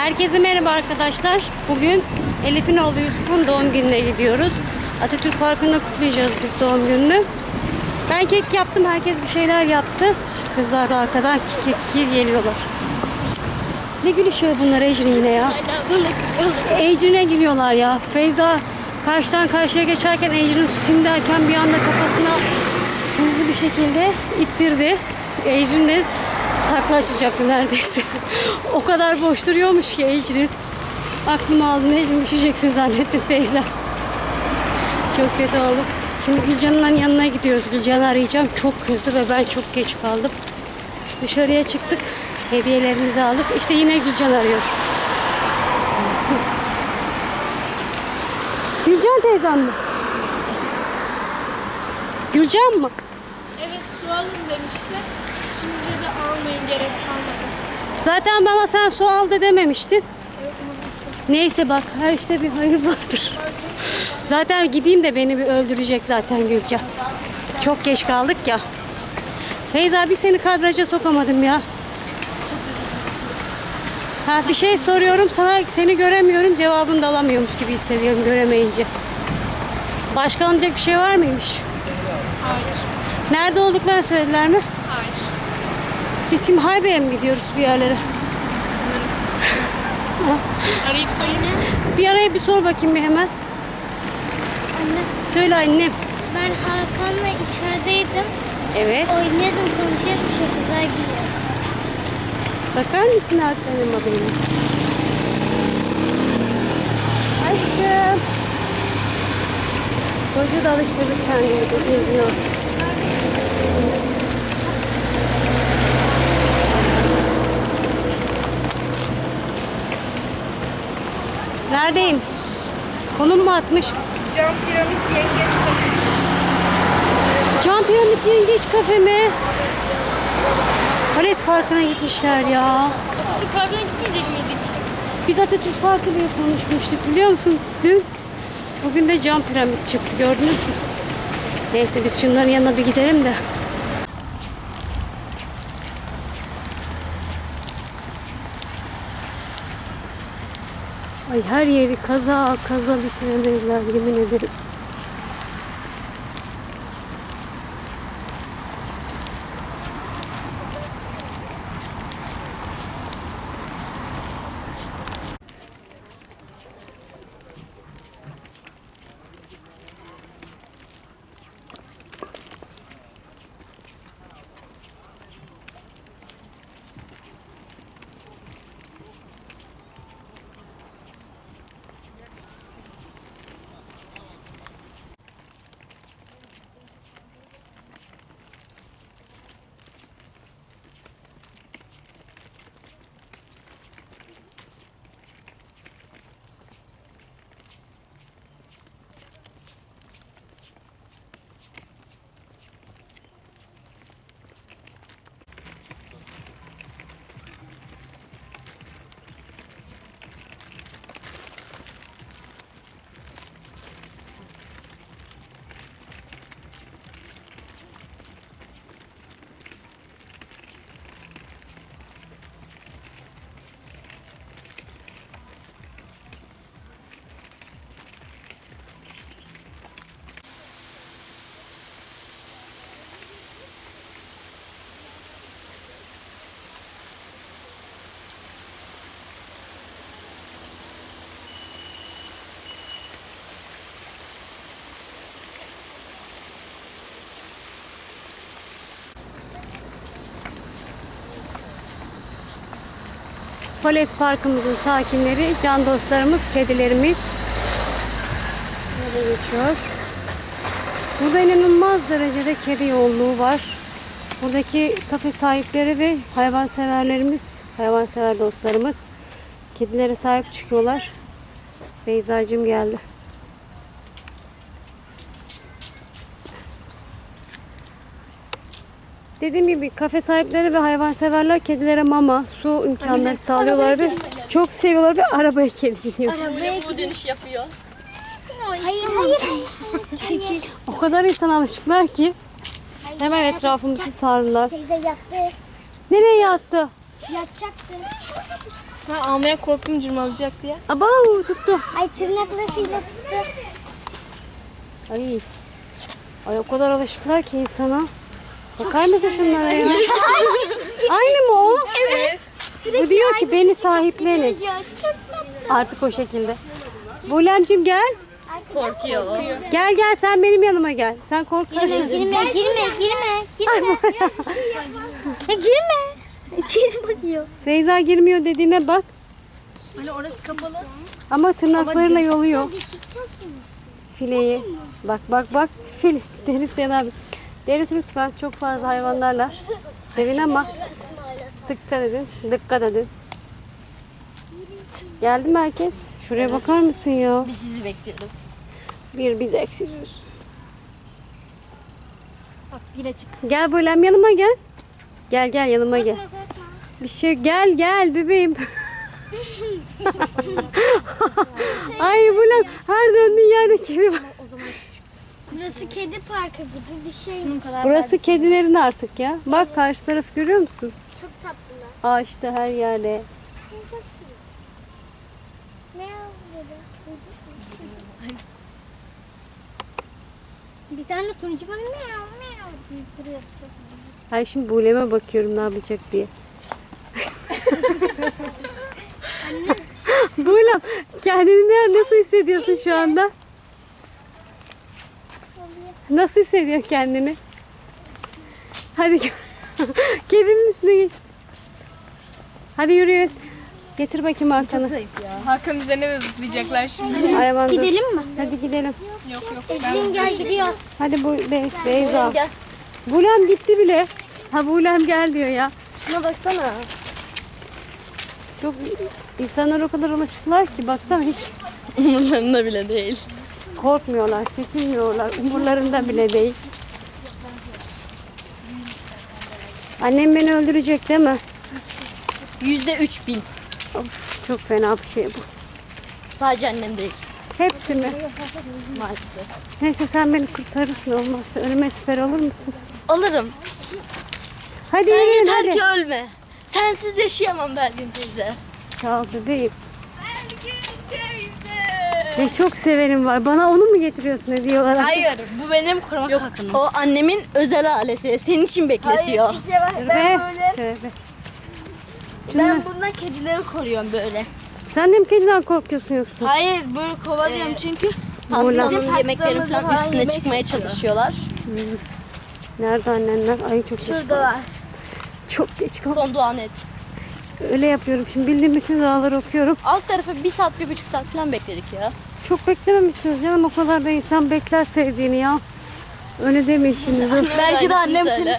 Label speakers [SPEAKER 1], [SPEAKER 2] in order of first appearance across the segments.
[SPEAKER 1] Herkese merhaba arkadaşlar. Bugün Elif'in oğlu Yusuf'un doğum gününe gidiyoruz. Atatürk Parkı'nda kutlayacağız biz doğum gününü. Ben kek yaptım. Herkes bir şeyler yaptı. Kızlar da arkadan kek kek geliyorlar. Ne gülüşüyor bunlar Ecrin yine ya. Ecrin'e gülüyorlar ya. Feyza karşıdan karşıya geçerken Ecrin tutayım derken bir anda kafasına hızlı bir şekilde ittirdi. Ecrin takla açacaktı neredeyse. o kadar boş duruyormuş ki Ecrin. Aklıma aldın Ecrin düşeceksin zannettim teyze. Çok kötü oldu. Şimdi Gülcan'ın yanına gidiyoruz. Gülcan'ı arayacağım. Çok kızdı ve ben çok geç kaldım. Dışarıya çıktık. Hediyelerimizi aldık. İşte yine Gülcan arıyor. Gülcan teyzem mi? Gülcan mı?
[SPEAKER 2] Evet su alın demişti. Şimdi de almayın gerek kalmadı.
[SPEAKER 1] Zaten bana sen su al da dememiştin. Neyse bak her işte bir hayır vardır. Zaten gideyim de beni bir öldürecek zaten Gülcan. Çok geç kaldık ya. Feyza bir seni kadraja sokamadım ya. Ha bir şey soruyorum sana seni göremiyorum cevabını da alamıyormuş gibi hissediyorum göremeyince. Başka alınacak bir şey var mıymış?
[SPEAKER 2] Hayır.
[SPEAKER 1] Nerede olduklarını söylediler mi? Biz şimdi Haybe'ye mi gidiyoruz bir yerlere?
[SPEAKER 2] Sanırım. Arayıp söyleyeyim mi?
[SPEAKER 1] Bir araya bir sor bakayım bir hemen.
[SPEAKER 3] Anne,
[SPEAKER 1] Söyle annem.
[SPEAKER 3] ben Hakan'la içerideydim.
[SPEAKER 1] Evet.
[SPEAKER 3] Oynuyordum, konuşuyordum. Bir şey güzel gidiyor.
[SPEAKER 1] Bakar mısın Hakan'ın adına? Aşkım. Çocuğu da alıştırdık kendimizi. Geziyor. Neredeyim? Konum mu atmış?
[SPEAKER 2] Cam piramit yengeç kafe.
[SPEAKER 1] Cam Piramit Yengeç Kafe mi? Kales Parkı'na gitmişler ya.
[SPEAKER 2] Biz kahveden gitmeyecek miydik?
[SPEAKER 1] Biz Atatürk Parkı diye konuşmuştuk biliyor musun dün? Bugün de cam piramit çıktı gördünüz mü? Neyse biz şunların yanına bir gidelim de. Her yeri kaza kaza bitiremezler yemin ederim. Fales Parkımızın sakinleri, can dostlarımız, kedilerimiz. Böyle geçiyor. Burada inanılmaz derecede kedi yoğunluğu var. Buradaki kafe sahipleri ve hayvanseverlerimiz, hayvansever dostlarımız kedilere sahip çıkıyorlar. Beyzacığım geldi. Dediğim gibi kafe sahipleri ve hayvanseverler kedilere mama, su imkanları sağlıyorlar ve çok seviyorlar ve arabaya kedi biniyor.
[SPEAKER 3] Arabaya
[SPEAKER 2] Bu dönüş yapıyor.
[SPEAKER 3] Hayır, hayır. Çekil.
[SPEAKER 1] O kadar insan alışıklar ki hemen etrafımızı sardılar.
[SPEAKER 3] Yattı.
[SPEAKER 1] Nereye yattı?
[SPEAKER 3] Yatacaktı.
[SPEAKER 2] Ha, almaya korktum cırmalayacak diye.
[SPEAKER 1] Aba tuttu.
[SPEAKER 3] Ay tırnaklarıyla tuttu.
[SPEAKER 1] Ay. Ay o kadar alışıklar ki insana. Bakar mısın şunlara ya? Aynı mı o?
[SPEAKER 3] Evet.
[SPEAKER 1] Bu diyor ki beni sahiplenin. Artık o şekilde. Bulemcim gel.
[SPEAKER 3] Korkuyor.
[SPEAKER 1] Gel gel sen benim yanıma gel. Sen korkarsın.
[SPEAKER 3] Girme, girme, girme, girme, girme. ya girme. Bakıyor.
[SPEAKER 1] Feyza girmiyor dediğine bak.
[SPEAKER 2] Hani orası kapalı.
[SPEAKER 1] Ama tırnaklarıyla yoluyor fileyi. Bak bak bak. Fil. Deniz Yan abi. Deniz lütfen çok fazla hayvanlarla sevin ama dikkat edin. Dikkat edin. Geldi mi herkes? Şuraya bakar mısın ya?
[SPEAKER 4] Biz sizi bekliyoruz.
[SPEAKER 1] Bir biz eksiliyoruz.
[SPEAKER 2] Bak yine çık.
[SPEAKER 1] Gel Bölem yanıma gel. Gel gel yanıma gel. Bir şey gel gel bebeğim. Ay Bölem her döndüğün yerde kedi var.
[SPEAKER 3] Burası kedi parkı gibi bir şey.
[SPEAKER 1] Burası kedilerin artık ya. Bak karşı taraf görüyor musun?
[SPEAKER 3] Çok tatlılar.
[SPEAKER 1] Ağaçta her yerde.
[SPEAKER 3] Çok şirin. Meow dedi. Bir tane turuncu bana meow meow deyip duruyor.
[SPEAKER 1] Ay şimdi Bulem'e bakıyorum ne yapacak diye. Bulem kendini ne, nasıl hissediyorsun şu anda? Nasıl hissediyor kendini? Hadi kedinin üstüne geç. Hadi yürüyün. Getir bakayım arkanı.
[SPEAKER 2] Hakan üzerine de zıplayacaklar şimdi.
[SPEAKER 1] Ay aman dur.
[SPEAKER 3] Gidelim mi?
[SPEAKER 1] Hadi gidelim.
[SPEAKER 2] Yok yok.
[SPEAKER 3] Ezin gel gidiyor.
[SPEAKER 1] Hadi bu Be Beyza.
[SPEAKER 4] Gel.
[SPEAKER 1] Bulem gitti bile. Ha Bulem gel diyor ya.
[SPEAKER 4] Şuna baksana.
[SPEAKER 1] Çok insanlar o kadar alışıklar ki baksana hiç
[SPEAKER 4] Umurlarında bile değil.
[SPEAKER 1] Korkmuyorlar, çekinmiyorlar. Umurlarında bile değil. Annem beni öldürecek değil mi?
[SPEAKER 4] Yüzde üç bin.
[SPEAKER 1] Of, çok fena bir şey bu.
[SPEAKER 4] Sadece annem değil.
[SPEAKER 1] Hepsi mi?
[SPEAKER 4] Maalesef.
[SPEAKER 1] Neyse sen beni kurtarırsın olmazsa. Ölüme siper olur musun?
[SPEAKER 4] Alırım.
[SPEAKER 1] Hadi
[SPEAKER 4] Sen
[SPEAKER 1] yürüyün
[SPEAKER 4] yeter
[SPEAKER 1] hadi.
[SPEAKER 4] ki ölme. Sensiz yaşayamam Belgin teyze.
[SPEAKER 1] Sağ ol bebeğim. Ne çok severim var. Bana onu mu getiriyorsun hediye olarak?
[SPEAKER 4] Hayır bu benim korumak Yok, O annemin özel aleti. Senin için bekletiyor.
[SPEAKER 3] Bir şey var.
[SPEAKER 1] Tövbe. Tövbe.
[SPEAKER 4] Ben bundan kedileri koruyorum böyle.
[SPEAKER 1] Sen de mi kediden korkuyorsun yoksa?
[SPEAKER 3] Hayır böyle kovalıyorum çünkü.
[SPEAKER 4] Hastanın yemeklerin
[SPEAKER 3] hastamızı
[SPEAKER 4] falan
[SPEAKER 3] falan
[SPEAKER 4] üstüne
[SPEAKER 3] yemeye
[SPEAKER 4] çıkmaya çalışıyorlar.
[SPEAKER 1] Nerede annenler? Ay çok geç.
[SPEAKER 3] Şuradalar.
[SPEAKER 1] Çok geç kaldım.
[SPEAKER 4] Son duan et.
[SPEAKER 1] Öyle yapıyorum. Şimdi bildiğim bütün duaları okuyorum.
[SPEAKER 4] Alt tarafı bir saat, bir buçuk saat falan bekledik ya.
[SPEAKER 1] Çok beklememişsiniz canım. O kadar da insan bekler sevdiğini ya. Öyle demeyin şimdi. Dur.
[SPEAKER 4] Belki de annem seni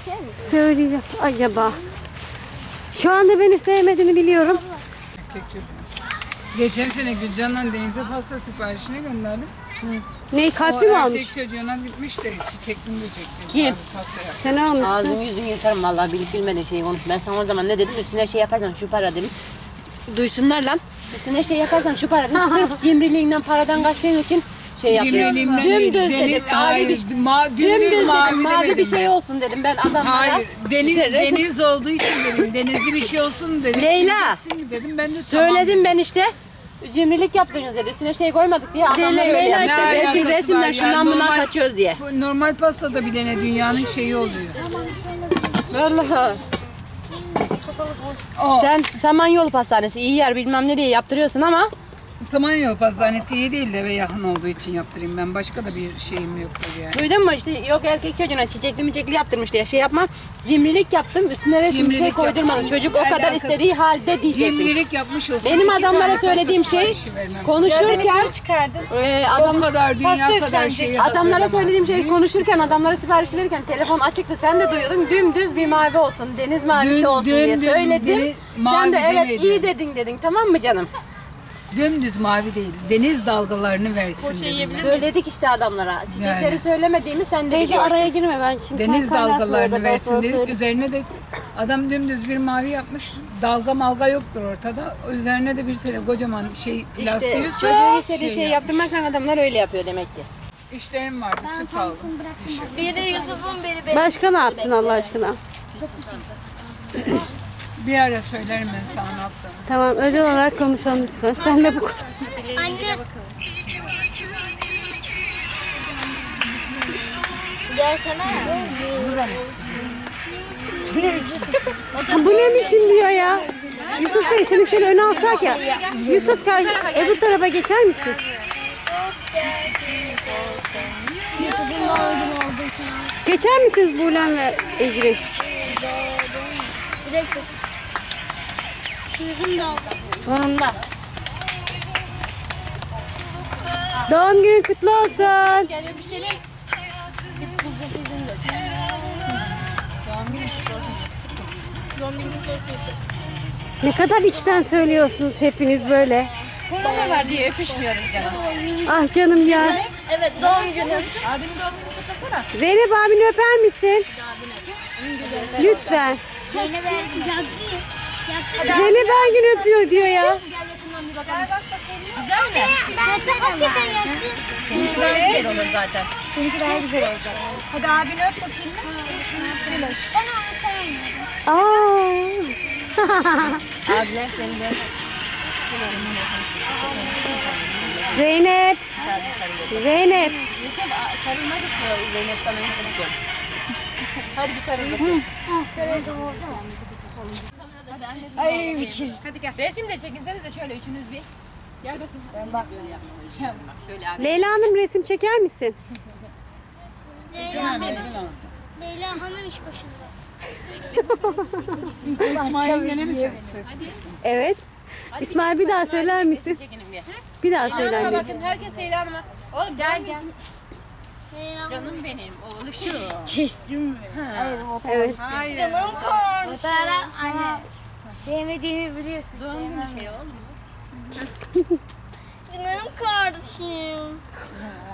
[SPEAKER 1] Söyleyeceğim. Acaba. Şu anda beni sevmediğini biliyorum.
[SPEAKER 5] Erkek çocuğu. Geçen sene Gülcan'la Deniz'e pasta siparişine gönderdim. O
[SPEAKER 1] kalpli mi almış?
[SPEAKER 5] erkek çocuğuna gitmiş de çiçekli diyecekti.
[SPEAKER 4] Kim?
[SPEAKER 1] Sen almışsın.
[SPEAKER 6] Ağzını yüzünü yırtarım vallahi bilip bilmediğin şeyi konuş. Ben sana o zaman ne dedim? Üstüne şey yaparsan şu para dedim. Duysunlar lan. Üstüne şey yaparsan şu para dedim. Sırf cimriliğinden paradan kaçtığın için şey yapıyor.
[SPEAKER 5] Cimriliğimden değil.
[SPEAKER 6] Dümdüz
[SPEAKER 5] Deniz,
[SPEAKER 6] dedim.
[SPEAKER 5] Hayır,
[SPEAKER 6] bir,
[SPEAKER 5] ma, dümdüz,
[SPEAKER 6] dümdüz
[SPEAKER 5] mavi,
[SPEAKER 6] dedim. Mavi bir
[SPEAKER 5] demedim
[SPEAKER 6] şey
[SPEAKER 5] ben.
[SPEAKER 6] olsun dedim ben adamlara.
[SPEAKER 5] Hayır, deniz,
[SPEAKER 6] İşte resim-
[SPEAKER 5] deniz olduğu için dedim. Denizli bir şey olsun dedim.
[SPEAKER 6] Leyla.
[SPEAKER 5] Gitsin mi dedim. Ben de tamam
[SPEAKER 6] Söyledim ben işte. Cimrilik yaptınız dedi. Üstüne şey koymadık diye adamlar öyle
[SPEAKER 1] Leyla
[SPEAKER 6] yaptı.
[SPEAKER 5] işte
[SPEAKER 6] Resim,
[SPEAKER 5] alakası var
[SPEAKER 6] resimden
[SPEAKER 5] ya?
[SPEAKER 6] şundan bundan
[SPEAKER 5] Normal-
[SPEAKER 6] kaçıyoruz diye.
[SPEAKER 5] Bu Normal pastada bile ne dünyanın şeyi oluyor.
[SPEAKER 6] Vallahi.
[SPEAKER 5] O
[SPEAKER 6] Sen Samanyolu Pastanesi iyi yer bilmem ne diye yaptırıyorsun ama
[SPEAKER 5] Samanyolu Pastanesi iyi değil de eve yakın olduğu için yaptırayım ben. Başka da bir şeyim yoktur yani.
[SPEAKER 6] Duydun mu işte yok erkek çocuğuna çiçekli miçekli yaptırmış diye şey yapma. Cimrilik yaptım üstüne resim bir şey
[SPEAKER 5] Cimrilik
[SPEAKER 6] koydurmadım.
[SPEAKER 5] yaptım.
[SPEAKER 6] Çocuk o kadar
[SPEAKER 5] Alakası-
[SPEAKER 6] istediği halde diyeceksin.
[SPEAKER 5] Cimrilik yapmış olsun.
[SPEAKER 6] Benim
[SPEAKER 5] iki
[SPEAKER 6] adamlara
[SPEAKER 5] tane
[SPEAKER 6] söylediğim
[SPEAKER 5] pasta
[SPEAKER 6] şey
[SPEAKER 5] siparişi vermem.
[SPEAKER 6] konuşurken e, adam,
[SPEAKER 5] o kadar dünya kadar şeyi
[SPEAKER 6] adamlara söylediğim şey konuşurken adamlara sipariş verirken telefon açıktı sen de duyuyordun dümdüz bir mavi olsun deniz mavisi
[SPEAKER 5] Dün-
[SPEAKER 6] olsun diye
[SPEAKER 5] dümdüz
[SPEAKER 6] söyledim.
[SPEAKER 5] deniz-
[SPEAKER 6] Sen
[SPEAKER 5] mavi
[SPEAKER 6] de evet
[SPEAKER 5] demedim.
[SPEAKER 6] iyi dedin dedin tamam mı canım?
[SPEAKER 5] Dümdüz mavi değil. Deniz dalgalarını versin dedim. ben.
[SPEAKER 6] Söyledik işte adamlara. Çiçekleri
[SPEAKER 5] Yani.
[SPEAKER 6] söylemediğimi sen de
[SPEAKER 1] Teyze
[SPEAKER 6] biliyorsun.
[SPEAKER 1] araya girme ben şimdi.
[SPEAKER 5] Deniz
[SPEAKER 1] sen kaynarsın
[SPEAKER 5] dalgalarını versin dedik.
[SPEAKER 1] söyleyeyim.
[SPEAKER 5] Üzerine de adam dümdüz bir mavi yapmış. Dalga malga yoktur ortada. Üzerine de bir tane kocaman şey
[SPEAKER 6] İşte
[SPEAKER 5] lastik.
[SPEAKER 6] çocuğun istediği
[SPEAKER 5] şey
[SPEAKER 6] şeyi yaptırmazsan adamlar öyle yapıyor demek ki.
[SPEAKER 5] İşlerim vardı süt aldım.
[SPEAKER 4] Biri Yusuf'un biri benim.
[SPEAKER 1] Başka ne yaptın Allah aşkına?
[SPEAKER 5] Bir ara söylerim ben sana yaptığımı.
[SPEAKER 1] Tamam özel olarak konuşalım lütfen. Sen de bu
[SPEAKER 3] Anne.
[SPEAKER 4] Gelsene.
[SPEAKER 1] bu ne biçim diyor ya? Yusuf Bey seni şöyle öne alsak ya. Yusuf kay öbür tarafa geçer misin? Geçer misiniz Buğlem ve Ecrin?
[SPEAKER 4] Sonunda.
[SPEAKER 1] Doğum günün kutlu olsun. Ne kadar içten söylüyorsunuz hepiniz böyle.
[SPEAKER 6] Korona var diye öpüşmüyoruz canım.
[SPEAKER 1] Ah canım ya.
[SPEAKER 4] Evet doğum günüm.
[SPEAKER 6] Abinin doğum günü kutlasana.
[SPEAKER 1] Zeynep abini öper misin? Lütfen. Zeynep her gün öpüyor diyor ya.
[SPEAKER 6] Güzel mi? Seninki daha güzel olur zaten.
[SPEAKER 1] Aa.
[SPEAKER 6] Abiler seni de
[SPEAKER 1] Zeynep. Zeynep.
[SPEAKER 6] Yusuf sarılmak istiyor Zeynep sana Yusuf'cum. Hadi bir sarıl bakayım. Ay biçim. Hadi gel. Resim de çekinseniz de şöyle üçünüz bir. Gel bakayım. Ben bak böyle yapma. Bak şöyle abi.
[SPEAKER 1] Leyla Hanım resim çeker misin?
[SPEAKER 3] Leyla Hanım. Leyla Hanım iş başında.
[SPEAKER 5] İsmail gene mi ses?
[SPEAKER 1] Evet. İsmail bir daha söyler misin?
[SPEAKER 6] Bir.
[SPEAKER 1] Bir daha
[SPEAKER 6] Leyla
[SPEAKER 1] söyler misin?
[SPEAKER 6] bakın herkes Leyla Hanım'a. Oğlum gel gel. Canım benim oğluşum.
[SPEAKER 1] Evet.
[SPEAKER 4] Canım korn.
[SPEAKER 3] Para anne. Sevmediğimi biliyorsun.
[SPEAKER 6] Doğum günü şey oldu.
[SPEAKER 4] Canım kardeşim.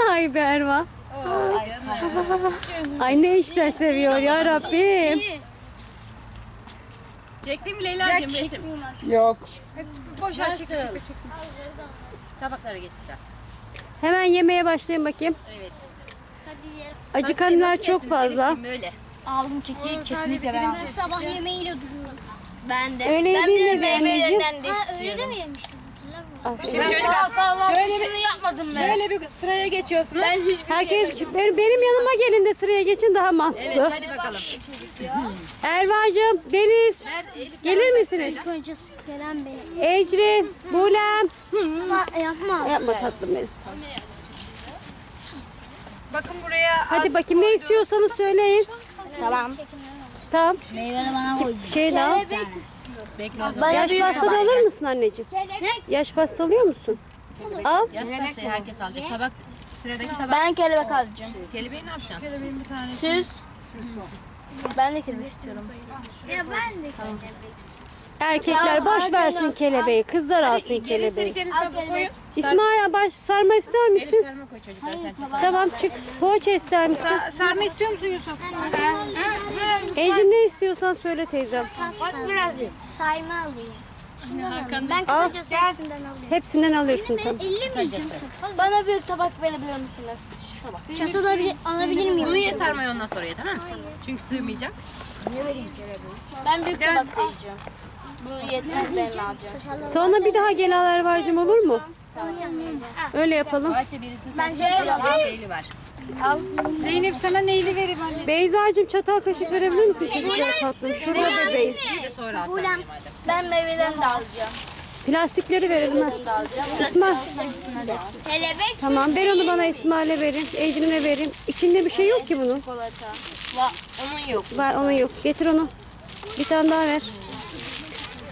[SPEAKER 1] Ay Berma.
[SPEAKER 6] Oo canım.
[SPEAKER 1] Ay ne işler seviyor ya Rabbim.
[SPEAKER 6] Çektin mi Leyla'cığım resim?
[SPEAKER 5] Yok.
[SPEAKER 6] Nasıl? Tabaklara getirsen.
[SPEAKER 1] Hemen yemeğe başlayın bakayım.
[SPEAKER 6] Evet.
[SPEAKER 3] Hadi yiyelim.
[SPEAKER 1] Acıkanlar çok fazla.
[SPEAKER 6] Böyle. Aldım keki kesinlikle ben.
[SPEAKER 3] Ben sabah yemeğiyle duruyorum.
[SPEAKER 4] Ben de.
[SPEAKER 1] Öyle
[SPEAKER 4] ben
[SPEAKER 1] değil
[SPEAKER 4] de meyvelerinden de
[SPEAKER 3] Ha öyle
[SPEAKER 4] istiyorum.
[SPEAKER 3] de mi yemiştim hatırlamıyorum.
[SPEAKER 6] Şimdi çocuklar şöyle bir yapmadım ben. Şöyle bir sıraya geçiyorsunuz. Ben hiç
[SPEAKER 1] Herkes benim, benim yanıma gelin de sıraya geçin daha
[SPEAKER 6] Evet
[SPEAKER 1] mantıklı.
[SPEAKER 6] hadi bakalım.
[SPEAKER 1] Erva'cığım, Deniz gelir misiniz?
[SPEAKER 3] İlk önce gelen benim.
[SPEAKER 1] Ecrin, Bulem.
[SPEAKER 3] Yapma.
[SPEAKER 1] Yapma tatlım benim.
[SPEAKER 7] Bakın buraya
[SPEAKER 1] Hadi bakayım ne istiyorsanız söyleyin.
[SPEAKER 4] Tamam.
[SPEAKER 1] Tamam.
[SPEAKER 3] Meyveli bana koy.
[SPEAKER 1] Şey.
[SPEAKER 6] Bekle o zaman.
[SPEAKER 4] Bana
[SPEAKER 1] Yaş pastalı alır mısın anneciğim? Yaş pasta alıyor musun? Al.
[SPEAKER 6] Yaz pastayı herkes alacak. Tabak sıradaki tabak.
[SPEAKER 4] Ben kelebek alacağım.
[SPEAKER 6] Kelebeği ne yapacaksın?
[SPEAKER 4] Süs. Ben de kelebek istiyorum.
[SPEAKER 3] Ya ben de
[SPEAKER 1] Erkekler boş versin kelebeği. Kızlar alsın kelebeği.
[SPEAKER 6] istediklerinizi tabak koyun.
[SPEAKER 1] İsmail baş sarma ister misin?
[SPEAKER 6] sarma koy çocuklar sen çek.
[SPEAKER 1] Tamam çık. Poğaça ister misin?
[SPEAKER 7] sarma istiyor musun Yusuf?
[SPEAKER 1] Ecrin ne istiyorsan söyle teyzem.
[SPEAKER 3] sayma alayım. Ben kısacası hepsinden alayım.
[SPEAKER 1] Hepsinden alırsın tamam.
[SPEAKER 3] 50 mi yiyeceğim?
[SPEAKER 4] Bana büyük tabak verebilir misiniz? Şu tabak.
[SPEAKER 3] Çatı da bir- alabilir miyim?
[SPEAKER 6] Bunu ye sarmayı ondan sonra ye tamam mı? Çünkü sığmayacak.
[SPEAKER 4] Ben büyük tabak yiyeceğim. Bunu yetmez ben alacağım.
[SPEAKER 1] Sonra bir daha gel al Erva'cığım olur mu? Öyle yapalım.
[SPEAKER 6] Ayşe birisinin
[SPEAKER 4] Bence öyle
[SPEAKER 6] bir şeyli var.
[SPEAKER 7] Zeynep sana neyli vereyim anne?
[SPEAKER 1] Beyza'cığım çatal kaşık verebilir misin çocuklar tatlım? Şurada bebeğim.
[SPEAKER 6] Bir de sonra al sen madem.
[SPEAKER 4] Ben meyveden de alacağım.
[SPEAKER 1] Plastikleri verelim ha.
[SPEAKER 4] Alacağım.
[SPEAKER 1] İsmail.
[SPEAKER 4] Kelebek
[SPEAKER 1] Tamam ver onu bana İsmail'e verin. Ecrin'e verin. İçinde bir şey yok ki bunun.
[SPEAKER 4] çikolata. Va, onun yok.
[SPEAKER 1] Var onun yok. Getir onu. Bir tane daha ver.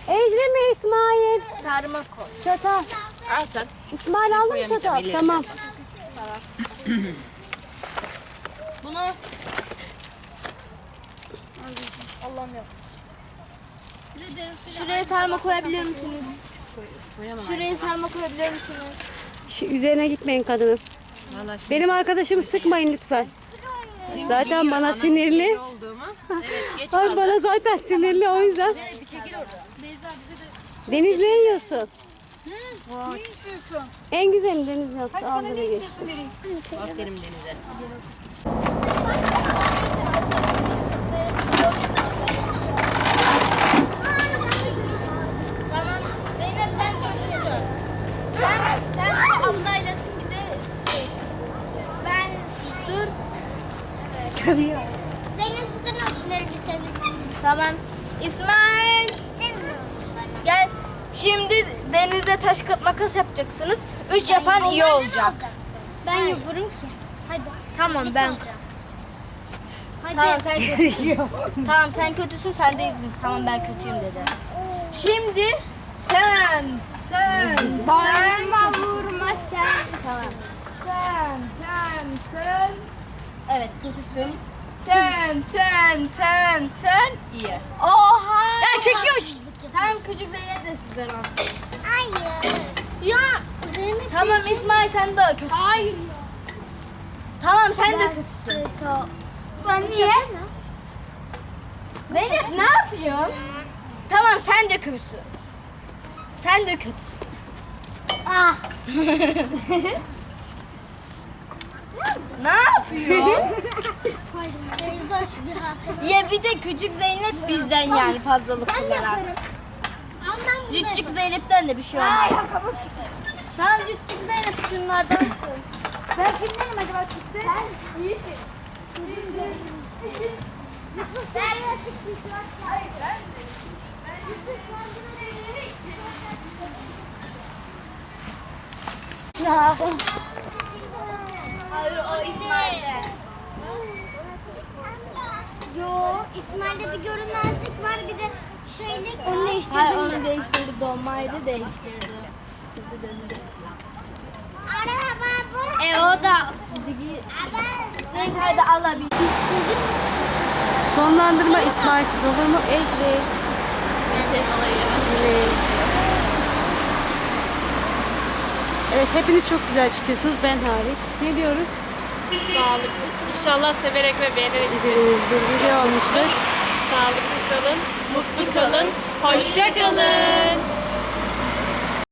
[SPEAKER 1] Ecrin mi İsmail?
[SPEAKER 4] Sarma koy.
[SPEAKER 1] Çatal.
[SPEAKER 6] Al sen.
[SPEAKER 1] İsmail aldın mı çatal?
[SPEAKER 6] ellerim.
[SPEAKER 1] Tamam.
[SPEAKER 4] Bunu Şuraya sarma koyabilir misiniz? Şuraya sarma koyabilir misiniz?
[SPEAKER 1] Şu üzerine gitmeyin kadının.
[SPEAKER 6] Vallahi şimdi
[SPEAKER 1] Benim arkadaşımı sıkmayın lütfen. Zaten
[SPEAKER 6] biliyor
[SPEAKER 1] bana
[SPEAKER 6] ananın
[SPEAKER 1] sinirli.
[SPEAKER 6] sinirli olduğumu. Evet geç
[SPEAKER 1] Ay
[SPEAKER 6] kaldı.
[SPEAKER 1] bana zaten sinirli o yüzden. Deniz ne yiyorsun?
[SPEAKER 7] Ne istiyorsun?
[SPEAKER 1] En güzeli deniz yaptı.
[SPEAKER 7] Hadi
[SPEAKER 1] sana
[SPEAKER 7] ne istiyorsun vereyim?
[SPEAKER 6] Aferin denize. Tamam.
[SPEAKER 3] Zeynep sen çok istiyorsun.
[SPEAKER 4] Sen, sen
[SPEAKER 3] ablaylasın bir
[SPEAKER 4] de. Şey. Ben dur. Tabii.
[SPEAKER 3] Zeynep sıkın o bir senin.
[SPEAKER 4] Tamam. İsmail. Şimdi denize taş kağıt makas yapacaksınız. Üç yapan iyi olacak.
[SPEAKER 3] Ben yaparım ki. Hadi.
[SPEAKER 4] Tamam ben.
[SPEAKER 3] Hadi.
[SPEAKER 4] Tamam sen kötüsün. tamam sen kötüsün sen de izin. Tamam ben kötüyüm dedi. Şimdi sen sen
[SPEAKER 3] Bağırma vurma sen.
[SPEAKER 4] Tamam. Sen sen sen Evet kötüsün. Sen sen sen sen iyi.
[SPEAKER 3] Oha.
[SPEAKER 4] Ya çekiyormuş. Tamam küçük Zeynep de sizden olsun.
[SPEAKER 3] Hayır. Ya. Zeynep
[SPEAKER 4] Tamam İsmail sen de kötüsün. Hayır. Tamam sen de kötüsün.
[SPEAKER 3] Ben niye?
[SPEAKER 4] Zeynep ne yapıyorsun? Tamam sen de kötüsün. Sen de kötüsün.
[SPEAKER 3] Ah.
[SPEAKER 4] Ne yapıyor? Ya bir de küçük Zeynep bizden yani fazlalık
[SPEAKER 3] Ben
[SPEAKER 4] olarak.
[SPEAKER 3] ben
[SPEAKER 4] Küçük Zeynep'ten de bir şey olmaz. Tamam küçük Zeynep şunlardansın.
[SPEAKER 7] Ben kimdenim acaba sizde?
[SPEAKER 4] Sen iyisin.
[SPEAKER 3] Sen nasıl
[SPEAKER 4] Hayır o İsmail'de.
[SPEAKER 3] Yo, İsmail'de bir görünmezlik var bir de şeylik. Onu değiştirdim.
[SPEAKER 4] Hayır onu değiştirdi. Dolmaydı değiştirdi. Şimdi.
[SPEAKER 3] Araba bu.
[SPEAKER 4] E o da Neyse hadi alabil.
[SPEAKER 1] Sonlandırma İsmailsiz olur mu? Ecre.
[SPEAKER 4] Ben tez alayım.
[SPEAKER 1] Evet hepiniz çok güzel çıkıyorsunuz ben hariç. Ne diyoruz?
[SPEAKER 2] Sağlıklı. İnşallah severek ve beğenerek
[SPEAKER 1] İzlediğiniz bir video olmuştur.
[SPEAKER 2] Sağlıklı kalın, mutlu kalın, hoşça kalın.